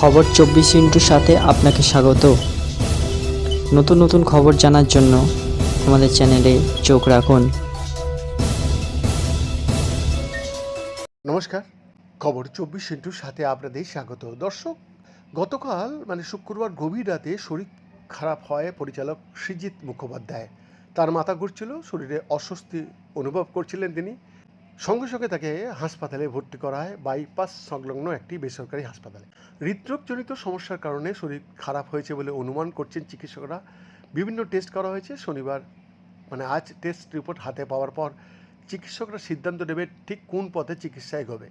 খবর চব্বিশ ইন্টুর সাথে আপনাকে স্বাগত। নতুন নতুন খবর জানার জন্য আমাদের চ্যানেলে চোখ রাখুন। নমস্কার, খবর চব্বিশ ইন্টুর সাথে আপনাদের স্বাগত। দর্শক, গতকাল মানে শুক্রবার গভীর রাতে শরীর খারাপ হয় পরিচালক সৃজিত মুখোপাধ্যায়। তার মাথা ঘুরছিল, শরীরে অস্বস্তি অনুভব করছিলেন তিনি। সঙ্গে সঙ্গে তাকে হাসপাতালে ভর্তি করা হয় বাইপাস সংলগ্ন একটি বেসরকারি হাসপাতালে। হৃদরোগজনিত সমস্যার কারণে শরীর খারাপ হয়েছে বলে অনুমান করছেন চিকিৎসকরা। বিভিন্ন টেস্ট করা হয়েছে, শনিবার মানে আজ টেস্ট রিপোর্ট হাতে পাওয়ার পর চিকিৎসকরা সিদ্ধান্ত নেবে ঠিক কোন পথে চিকিৎসা এগোবে।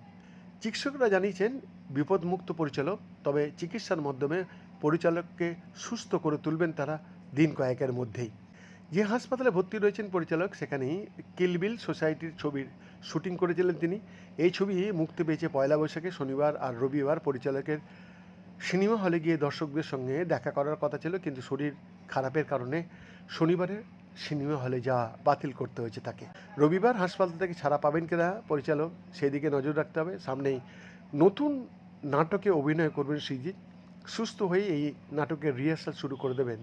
চিকিৎসকরা জানিয়েছেন, বিপদমুক্ত পরিচালক, তবে চিকিৎসার মাধ্যমে পরিচালককে সুস্থ করে তুলবেন তারা দিন কয়েকের মধ্যেই। যে হাসপাতালে ভর্তি রয়েছেন পরিচালক, সেখানেই কিলবিল সোসাইটির ছবির শুটিং করেছিলেন তিনি। এই ছবি মুক্তি পেয়েছে পয়লা বৈশাখে শনিবার আর রবিবার। পরিচালকের সিনেমা হলে গিয়ে দর্শকদের সঙ্গে দেখা করার কথা ছিল, কিন্তু শরীর খারাপের কারণে শনিবারে সিনেমা হলে যাওয়া বাতিল করতে হয়েছে তাকে। রবিবার হাসপাতাল থেকে ছাড়া পাবেন কিনা পরিচালক সেদিকে নজর রাখতে হবে। সামনেই নতুন নাটকে অভিনয় করবেন সৃজিৎ। সুস্থ হয়ে এই নাটকের রিহার্সাল শুরু করে দেবেন।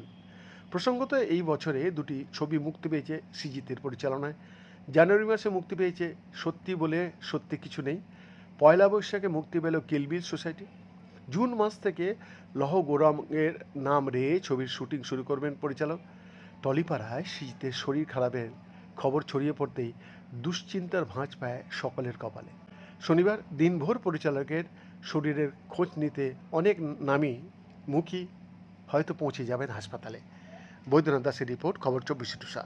প্রসঙ্গত এই বছরে দুটি ছবি মুক্তি পেয়েছে সৃজিতের পরিচালনায়। জানুয়ারি মাসে মুক্তি পেয়েছে সত্যি বলে সত্যি কিছু নেই। পয়লা বৈশাখে মুক্তি পেল কিলবিল সোসাইটি। জুন মাস থেকে লহ গোরামের নাম রে ছবির শুটিং শুরু করবেন পরিচালক। টলিপাড়ায় শীতের শরীর খারাপের খবর ছড়িয়ে পড়তেই দুশ্চিন্তার ভাঁজ পায় সকলের কপালে। শনিবার দিনভর পরিচালকের শরীরের খোঁজ নিতে অনেক নামী মুখী হয়তো পৌঁছে যাবেন হাসপাতালে। বৈদ্যনাথ দাসের রিপোর্ট, খবর চব্বিশে টুসা